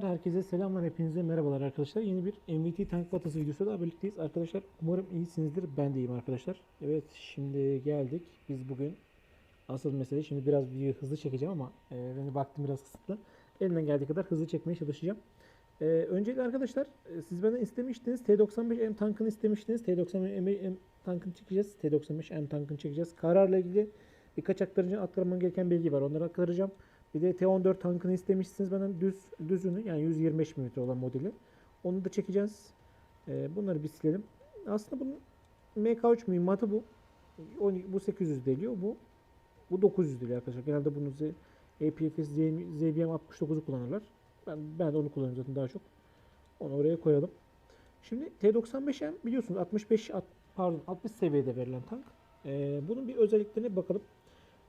Herkese selamlar, hepinize merhabalar arkadaşlar. Yeni bir MVT tank batası videosu daha birlikteyiz. Arkadaşlar umarım iyisinizdir. Ben de iyiyim arkadaşlar. Evet şimdi geldik. Biz bugün asıl mesele şimdi biraz videoyu hızlı çekeceğim ama e, benim vaktim biraz kısıtlı. Elimden geldiği kadar hızlı çekmeye çalışacağım. E, öncelikle arkadaşlar e, siz benden istemiştiniz. T95M tankını istemiştiniz. T95M tankını çekeceğiz. T95M tankını çekeceğiz. Kararla ilgili birkaç aktarıcı aktarmam gereken bilgi var. Onları aktaracağım. Bir de T14 tankını istemişsiniz benden düz düzünü yani 125 mm olan modeli. Onu da çekeceğiz. Ee, bunları bir silelim. Aslında bunun MK3 mühimmatı bu. 12 bu 800 geliyor. Bu bu 900 geliyor arkadaşlar. Genelde bunu Z, APFS ZBM 69'u kullanırlar. Ben ben de onu kullanıyorum zaten daha çok. Onu oraya koyalım. Şimdi T95M biliyorsunuz 65 at- pardon 60 seviyede verilen tank. Ee, bunun bir özelliklerine bakalım.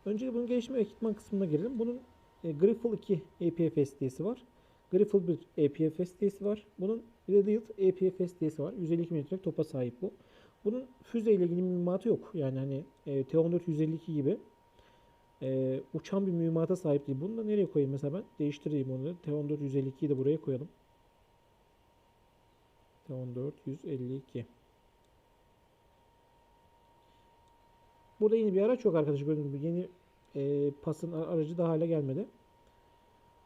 Önce bunun gelişme ekipman kısmına girelim. Bunun e, Griffle 2 APF SD'si var. Griffle 1 APF SD'si var. Bunun Radiant APF SD'si var. 152 mm topa sahip bu. Bunun füze ile ilgili mühimmatı yok. Yani hani e, T14 152 gibi e, uçan bir mühimmata sahip değil. Bunu da nereye koyayım mesela ben? Değiştireyim onu. da. T14 152'yi de buraya koyalım. T14 152. Burada yeni bir araç yok arkadaşlar. Gördüğünüz gibi yeni e, pasın aracı da hala gelmedi.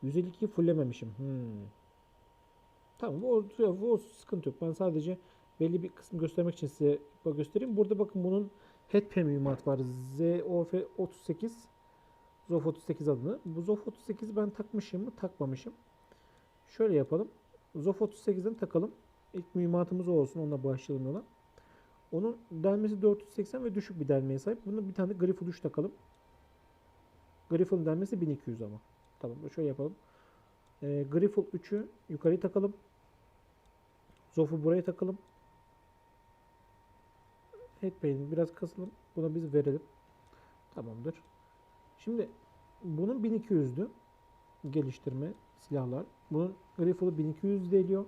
152'yi fullememişim. Hmm. Tamam bu, bu, bu sıkıntı yok. Ben sadece belli bir kısmı göstermek için size göstereyim. Burada bakın bunun HEDP mühimmat var. ZOF 38 ZOF 38 adını. Bu ZOF 38 ben takmışım mı? Takmamışım. Şöyle yapalım. ZOF 38'den takalım. İlk mühimmatımız o olsun. Onunla başlayalım yola. Onun delmesi 480 ve düşük bir delmeye sahip. Buna bir tane Griffle 3 takalım. Griffle'ın delmesi 1200 ama. Tamam şöyle yapalım. Ee, Griffle 3'ü yukarıya takalım. Zof'u buraya takalım. Headbang'i biraz kasalım. Buna biz verelim. Tamamdır. Şimdi bunun 1200'dü. Geliştirme silahlar. Bunun Griffle'ı 1200 deliyor.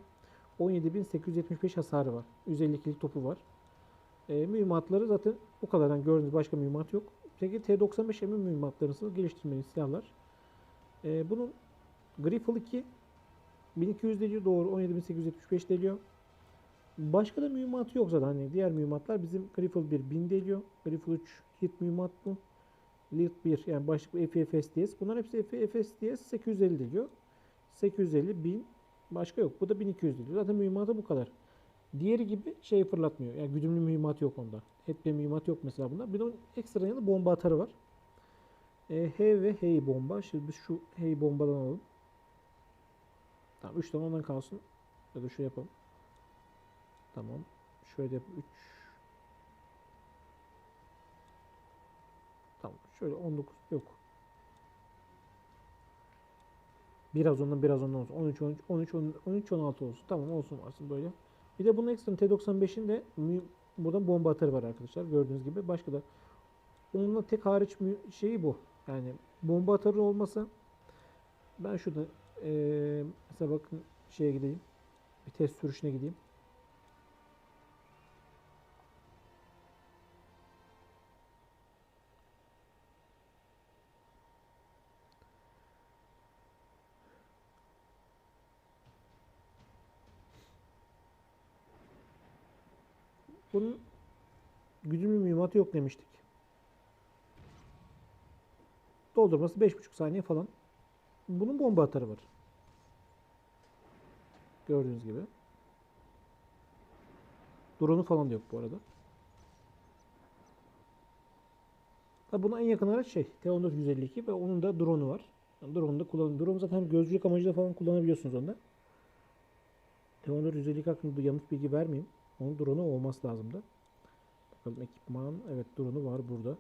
17.875 hasarı var. 152'lik topu var. E, mühimmatları zaten bu kadar. Yani gördüğünüz başka mühimmat yok. Peki T95 emin mühimmatları nasıl geliştirmeli silahlar? E, bunun Griffle 2 1200 deliyor doğru 17875 deliyor. Başka da mühimmatı yok zaten. Hani diğer mühimmatlar bizim Griffle 1 1000 deliyor. Griffle 3 hit mühimmat bu. Lead 1 yani başlık bu FFSDS. Bunlar hepsi FFSDS 850 deliyor. 850 1000 başka yok. Bu da 1200 deliyor. Zaten mühimmatı bu kadar. Diğeri gibi şey fırlatmıyor. Yani güdümlü mühimmat yok onda. Headband mühimmat yok mesela bunda. Bir de onun ekstra yanında bomba atarı var. E, H ve Hey bomba. Şimdi biz şu Hey bombadan alalım. Tamam 3 tane ondan kalsın. Ya da şöyle yapalım. Tamam. Şöyle yap 3 Tamam. Şöyle 19 yok. Biraz ondan biraz ondan olsun. 13 13 13 13 16 olsun. Tamam olsun varsın böyle. Bir de bunun ekstra T95'in de burada bomba atarı var arkadaşlar. Gördüğünüz gibi. Başka da onunla tek hariç şeyi bu. Yani bomba atarı olmasa ben şurada eee mesela bakın şeye gideyim. Bir test sürüşüne gideyim. Bunun güdümlü mühimmatı yok demiştik. Doldurması 5,5 saniye falan. Bunun bomba atarı var. Gördüğünüz gibi. Drone'u falan da yok bu arada. Tabi buna en yakın araç şey T14 152 ve onun da drone'u var. Yani drone'u da kullanın. Drone zaten gözcülük amacıyla falan kullanabiliyorsunuz onda. T14 152 hakkında yanlış bilgi vermeyeyim. Onun drone'u olması lazımdı. Bakalım ekipman. Evet drone'u var burada.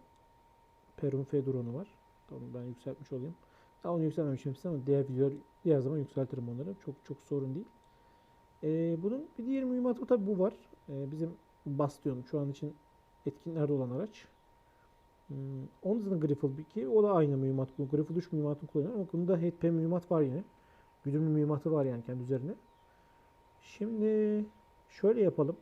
Perun F drone'u var. Tamam ben yükseltmiş olayım. Daha onu yükselmemişim size ama diğer videolar diğer zaman yükseltirim onları. Çok çok sorun değil. Ee, bunun bir diğer mühimmatı tabi bu var. Ee, bizim Bastion şu an için etkinlerde olan araç. Hmm, onun zaten Griffle 2 o da aynı mühimmat. Griffle 3 mühimmatını kullanıyor ama bunda HP mühimmat var yine. Güdümlü mühimmatı var yani kendi üzerine. Şimdi şöyle yapalım.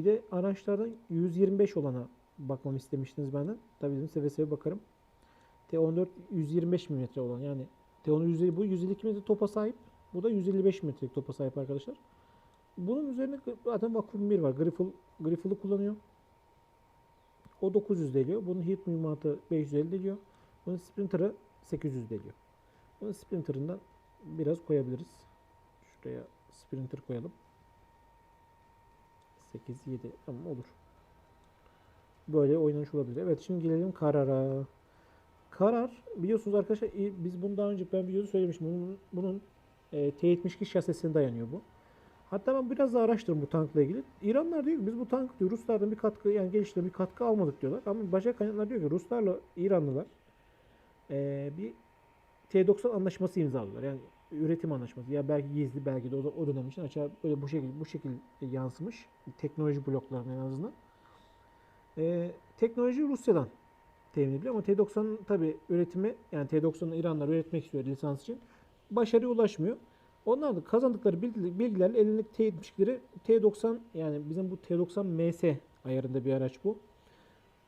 Bir de araçlardan 125 olana bakmamı istemiştiniz benden. Tabii dedim seve seve bakarım. T14 125 mm olan yani T14 150 bu 152 mm topa sahip. Bu da 155 metrelik topa sahip arkadaşlar. Bunun üzerine zaten vakum bir var. Griffle, Griffle'ı kullanıyor. O 900 deliyor. Bunun hit mühimmatı 550 deliyor. Bunun Sprinter'ı 800 deliyor. Bunun Sprinter'ından biraz koyabiliriz. Şuraya Sprinter koyalım. 8, 7 tamam olur. Böyle oynanış olabilir. Evet şimdi gelelim karara. Karar biliyorsunuz arkadaşlar biz bunu daha önce ben videoda söylemiştim. Bunun, bunun e, T-72 şasisine dayanıyor bu. Hatta ben biraz daha araştırdım bu tankla ilgili. İranlar diyor ki biz bu tank diyor Ruslardan bir katkı yani geliştirme bir katkı almadık diyorlar. Ama başka kaynaklar diyor ki Ruslarla İranlılar e, bir T-90 anlaşması imzaladılar. Yani üretim anlaşması. Ya belki gizli belki de o, da- o dönem için açığa böyle bu şekilde bu şekilde yansımış. Teknoloji bloklarına en azından. E, teknoloji Rusya'dan temin ediliyor ama T-90'ın tabi üretimi yani T-90'ı İranlar üretmek istiyor lisans için. Başarıya ulaşmıyor. Onlar da kazandıkları bilgi- bilgilerle elindeki T-72'leri T-90 yani bizim bu T-90 MS ayarında bir araç bu.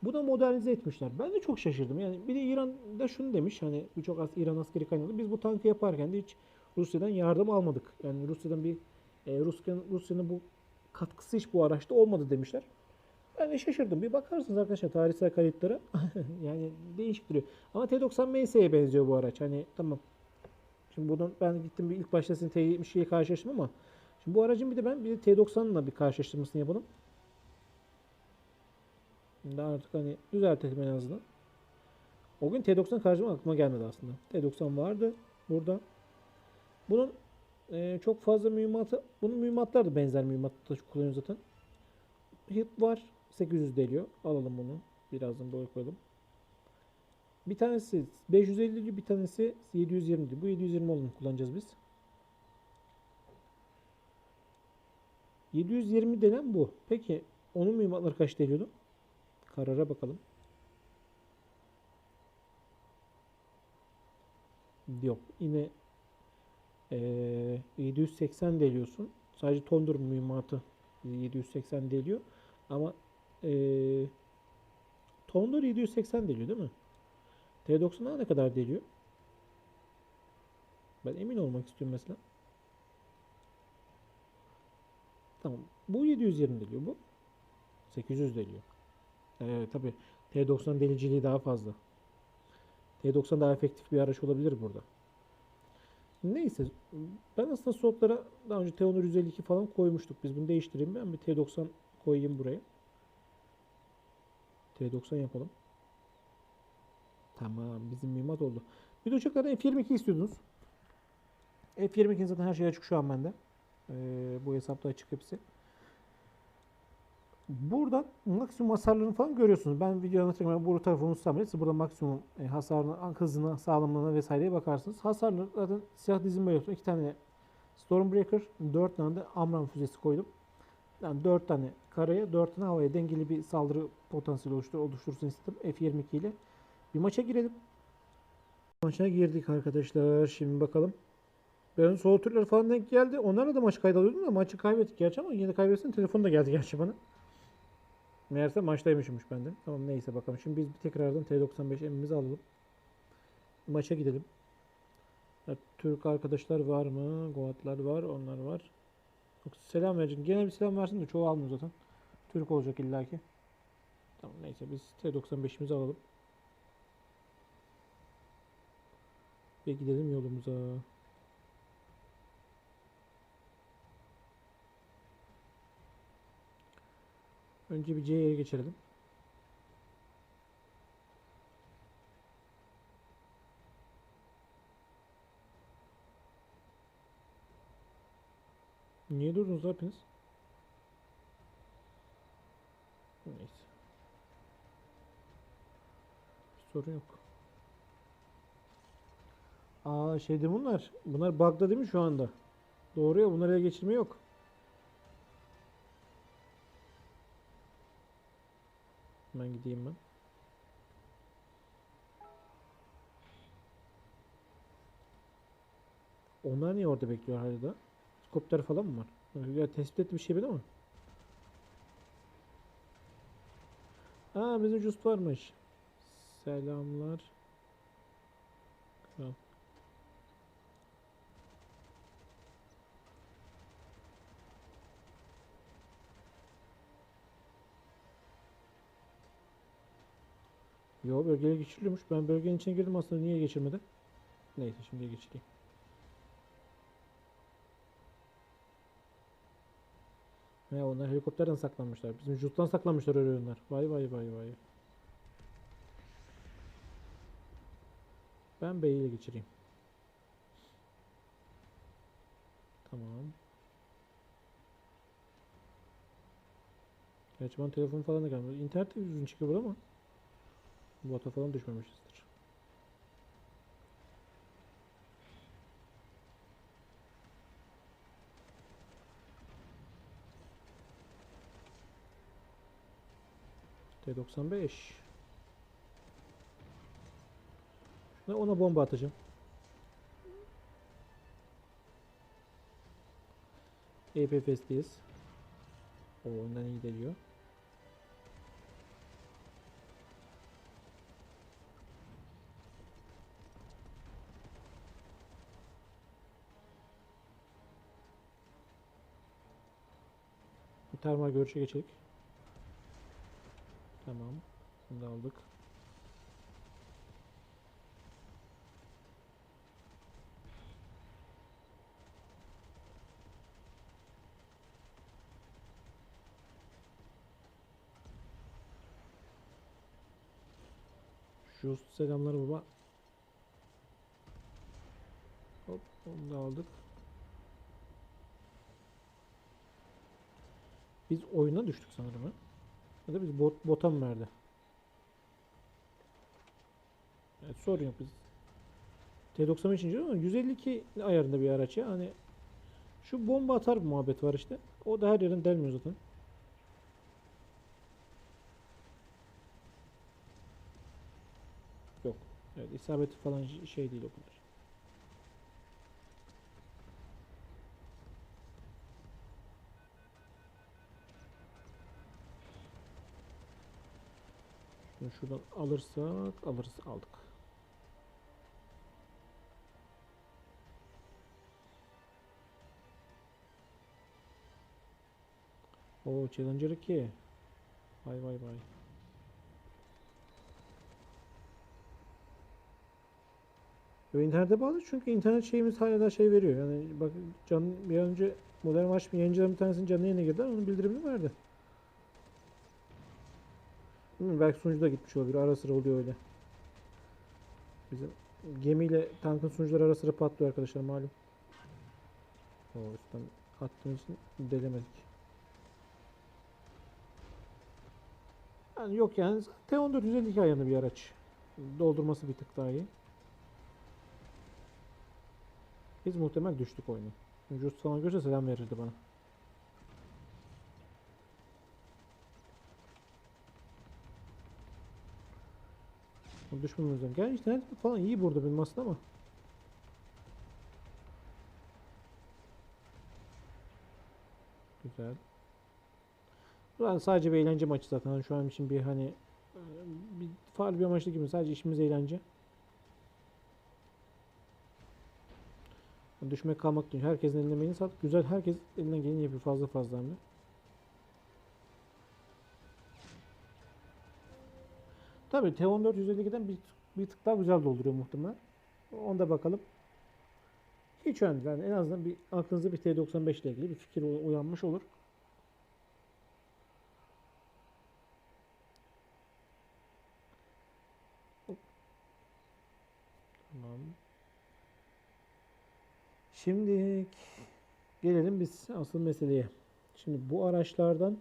Bu da modernize etmişler. Ben de çok şaşırdım. Yani bir de İran'da şunu demiş hani birçok as İran askeri kaynağı biz bu tankı yaparken de hiç Rusya'dan yardım almadık. Yani Rusya'dan bir e, Rusya'nın Rusya'nın bu katkısı hiç bu araçta olmadı demişler. Ben de şaşırdım. Bir bakarsınız arkadaşlar tarihsel kayıtlara. yani değişik duruyor. Ama T90 MS'ye benziyor bu araç. Hani tamam. Şimdi bunun ben gittim bir ilk başta sizin T70'ye karşılaştım ama şimdi bu aracın bir de ben bir de T90'la bir karşılaştırmasını yapalım. Şimdi artık hani düzeltelim en azından. O gün T90 karşıma aklıma gelmedi aslında. T90 vardı burada. Bunun e, çok fazla mühimmatı, bunun mühimmatlar da benzer mühimmatı kullanıyor zaten. Hit var. 800 deliyor. Alalım bunu. Birazdan böyle koyalım. Bir tanesi 550 diyor, bir tanesi 720 diyor. Bu 720 olanı kullanacağız biz. 720 denen bu. Peki onun mühimmatları kaç deliyordu? Karara bakalım. Yok. Yine eee 780 deliyorsun. Sadece tondur mühimmatı 780 deliyor. Ama eee tondur 780 deliyor değil mi? T90'a ne kadar deliyor? Ben emin olmak istiyorum mesela. Tamam. Bu 720 deliyor bu. 800 deliyor. Evet tabi T90 deliciliği daha fazla. T90 daha efektif bir araç olabilir burada. Neyse. Ben aslında slotlara daha önce T10 152 falan koymuştuk. Biz bunu değiştireyim. Ben bir T90 koyayım buraya. T90 yapalım. Tamam. Bizim mühimmat oldu. Bir de uçaklardan F22 istiyordunuz. F22'nin zaten her şey açık şu an bende. Ee, bu hesapta açık hepsi. Buradan maksimum hasarlarını falan görüyorsunuz. Ben video anlatırken bu tarafı unutsam bile siz burada maksimum e, hasarını, hızına, sağlamlığına vesaireye bakarsınız. Hasarları zaten silah dizimi böyle yaptım. İki tane Stormbreaker, dört tane de Amram füzesi koydum. Yani dört tane karaya, dört tane havaya dengeli bir saldırı potansiyeli oluştur, oluştursun istedim F22 ile. Bir maça girelim. Maça girdik arkadaşlar. Şimdi bakalım. Ben soğuturlar falan denk geldi. Onlarla da maç kaydalıyordum da maçı kaybettik gerçi ama yine kaybetsin. Telefon da geldi gerçi bana. Meğerse maçtaymışmış bende. Tamam neyse bakalım. Şimdi biz bir tekrardan T95 emimizi alalım. Maça gidelim. Ya, Türk arkadaşlar var mı? Goatlar var. Onlar var. Yok, selam verecek. Gene bir selam versin de çoğu almıyor zaten. Türk olacak illaki. Tamam neyse biz T95'imizi alalım. Ve gidelim yolumuza. Önce bir C'ye geçirelim. Niye durdunuz hepiniz? Neyse. Sorun yok. Aa şeyde bunlar. Bunlar bug'da değil mi şu anda? Doğru ya bunları ele geçirme yok. Hemen gideyim ben. Onlar niye orada bekliyor hala? Helikopter falan mı var? Ya tespit bir şey bile mi? Aa bizim Just varmış. Selamlar. Kral. Yo bölgeye geçiriliyormuş. Ben bölgenin içine girdim aslında niye geçirmedi? Neyse şimdi geçireyim. He onlar helikopterden saklanmışlar. Bizim juttan saklanmışlar öyle onlar. Vay vay vay vay. Ben B'yi geçireyim. Tamam. Gerçi bana telefon falan da gelmedi. İnternet yüzün çıkıyor burada ama. Bota falan düşmemişizdir. T95 Şuna ona bomba atacağım. EPFS'teyiz. O ondan iyi geliyor. Termal görüşe geçelim. Tamam. Bunu da aldık. Şu selamlar baba. Hop onu da aldık. Biz oyuna düştük sanırım ha. Ya da biz bot, bota mı verdi? Evet sorun yok biz. T93 inci ama 152 ayarında bir araç ya. Hani şu bomba atar muhabbet var işte. O da her yerden delmiyor zaten. Yok. Evet isabeti falan şey değil o kadar. Şunu şuradan alırsak alırız aldık. O Challenger 2. Vay vay vay. Ve internete bağlı çünkü internet şeyimiz hala da şey veriyor. Yani bak can bir önce modern maç yayıncıların bir tanesinin canlı yayına girdiler. Onun bildirimini verdi. Bilmiyorum, belki sunucu da gitmiş olabilir. Ara sıra oluyor öyle. Bizim gemiyle tankın sunucuları ara sıra patlıyor arkadaşlar malum. O üstten attığımız için delemedik. Yani yok yani T14 152 ayarında bir araç. Doldurması bir tık daha iyi. Biz muhtemel düştük oyunu. Just falan görse selam verirdi bana. O düşmemizden. Gel işte falan iyi burada aslında ama. Güzel. Yani sadece bir eğlence maçı zaten. Hani Şu an için bir hani bir faal bir amaçlı gibi sadece işimiz eğlence. Düşmek kalmak değil. Herkesin eline emeğini sağlık. Güzel. Herkes elinden geleni yapıyor fazla fazla hem de. Tabii T14 152'den bir, bir tık daha güzel dolduruyor muhtemelen. Onda bakalım. Hiç önemli. Yani en azından bir aklınızda bir T95 ile ilgili bir fikir uyanmış olur. Tamam. Şimdi gelelim biz asıl meseleye. Şimdi bu araçlardan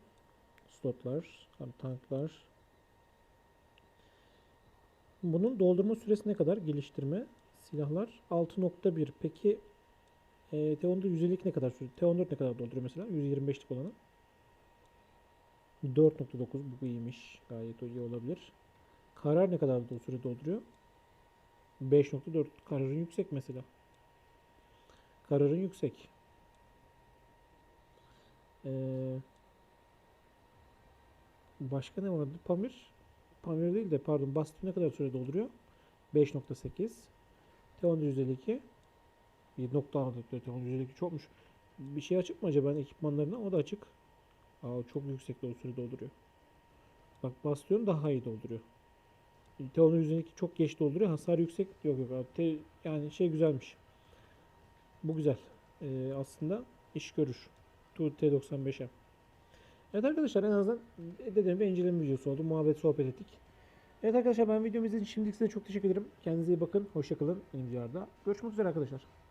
slotlar, tanklar. Bunun doldurma süresi ne kadar? Geliştirme silahlar 6.1. Peki e, T14 152 ne kadar sürüyor? T14 ne kadar dolduruyor mesela? 125'lik olanı. 4.9 bu iyiymiş. Gayet iyi olabilir. Karar ne kadar do- süre dolduruyor? 5.4 kararın yüksek mesela. Kararın yüksek. Ee, başka ne vardı? Pamir. Pamir değil de pardon Bastion ne kadar süre dolduruyor? 5.8. T10 152. 7.6 T10 152 çokmuş. Bir şey açık mı acaba ekipmanlarına? O da açık. Aa, çok yüksek o süre dolduruyor. Bak Bastion daha iyi dolduruyor. Teo'nun yüzündeki çok geç dolduruyor. Hasar yüksek. Yok yok yani şey güzelmiş. Bu güzel. Ee, aslında iş görür. Tu T95'e. Evet arkadaşlar en azından dediğim gibi inceleme videosu oldu. Muhabbet sohbet ettik. Evet arkadaşlar ben videomu izlediğiniz için şimdilik size çok teşekkür ederim. Kendinize iyi bakın. Hoşçakalın. Yeni videolarda görüşmek üzere arkadaşlar.